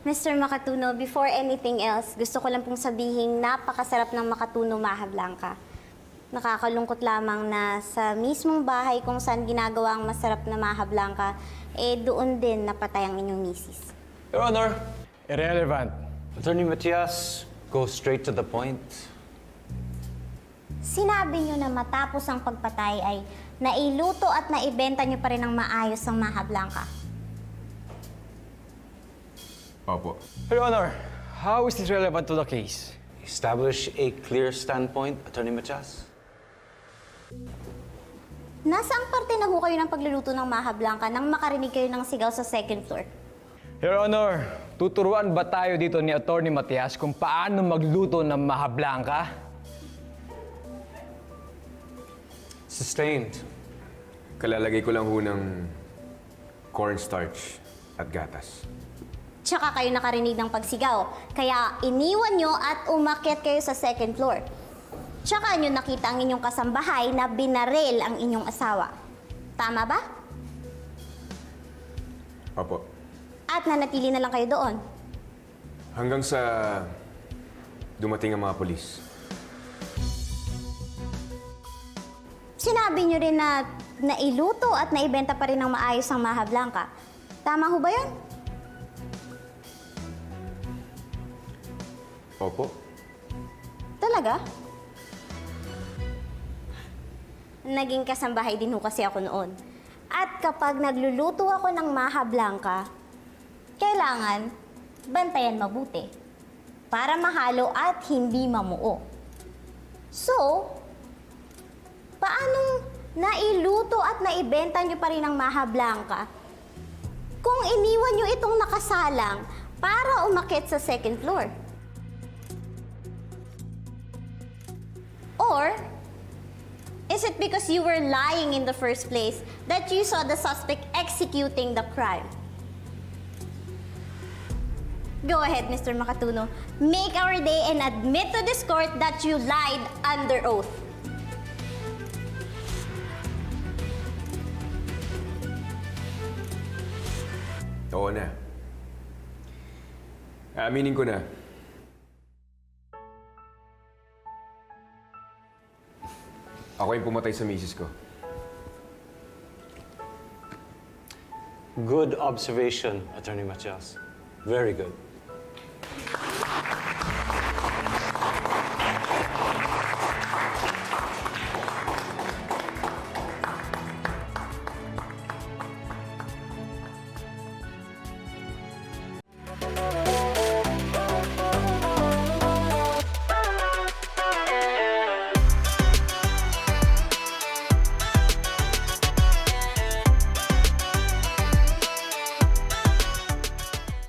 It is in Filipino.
Mr. Makatuno, before anything else, gusto ko lang pong sabihin napakasarap ng Makatuno Maha Blanca. Nakakalungkot lamang na sa mismong bahay kung saan ginagawa ang masarap na Maha Blanca, eh doon din napatay ang inyong misis. Your Honor, Irrelevant. Attorney Matias, go straight to the point. Sinabi niyo na matapos ang pagpatay ay nailuto at naibenta niyo pa rin ng maayos ang Maha Blanca. Opo. Your Honor, how is this relevant to the case? Establish a clear standpoint, Attorney Matias. Nasaan parte na ho kayo ng pagluluto ng Maha Blanca nang makarinig kayo ng sigaw sa second floor? Your Honor, tuturuan ba tayo dito ni Attorney Matias kung paano magluto ng Maha Blanca? Sustained. Kalalagay ko lang ho ng cornstarch at gatas. Tsaka kayo nakarinig ng pagsigaw. Kaya iniwan nyo at umakyat kayo sa second floor. Tsaka nyo nakita ang inyong kasambahay na binaril ang inyong asawa. Tama ba? Opo. At nanatili na lang kayo doon. Hanggang sa dumating ang mga polis. Sinabi nyo rin na nailuto at naibenta pa rin ng maayos ang Maha Blanca. Tama ho ba yun? Opo. Talaga? Naging kasambahay din ho kasi ako noon. At kapag nagluluto ako ng Maha Blanca, kailangan bantayan mabuti para mahalo at hindi mamuo. So, paanong nailuto at naibenta nyo pa rin ang Maha Blanca kung iniwan nyo itong nakasalang para umakit sa second floor? Or, is it because you were lying in the first place that you saw the suspect executing the crime? Go ahead, Mr. Makatuno. Make our day and admit to this court that you lied under oath. Oo na. Aaminin ko na. Ako yung pumatay sa misis ko. Good observation, Attorney Matias. Very good.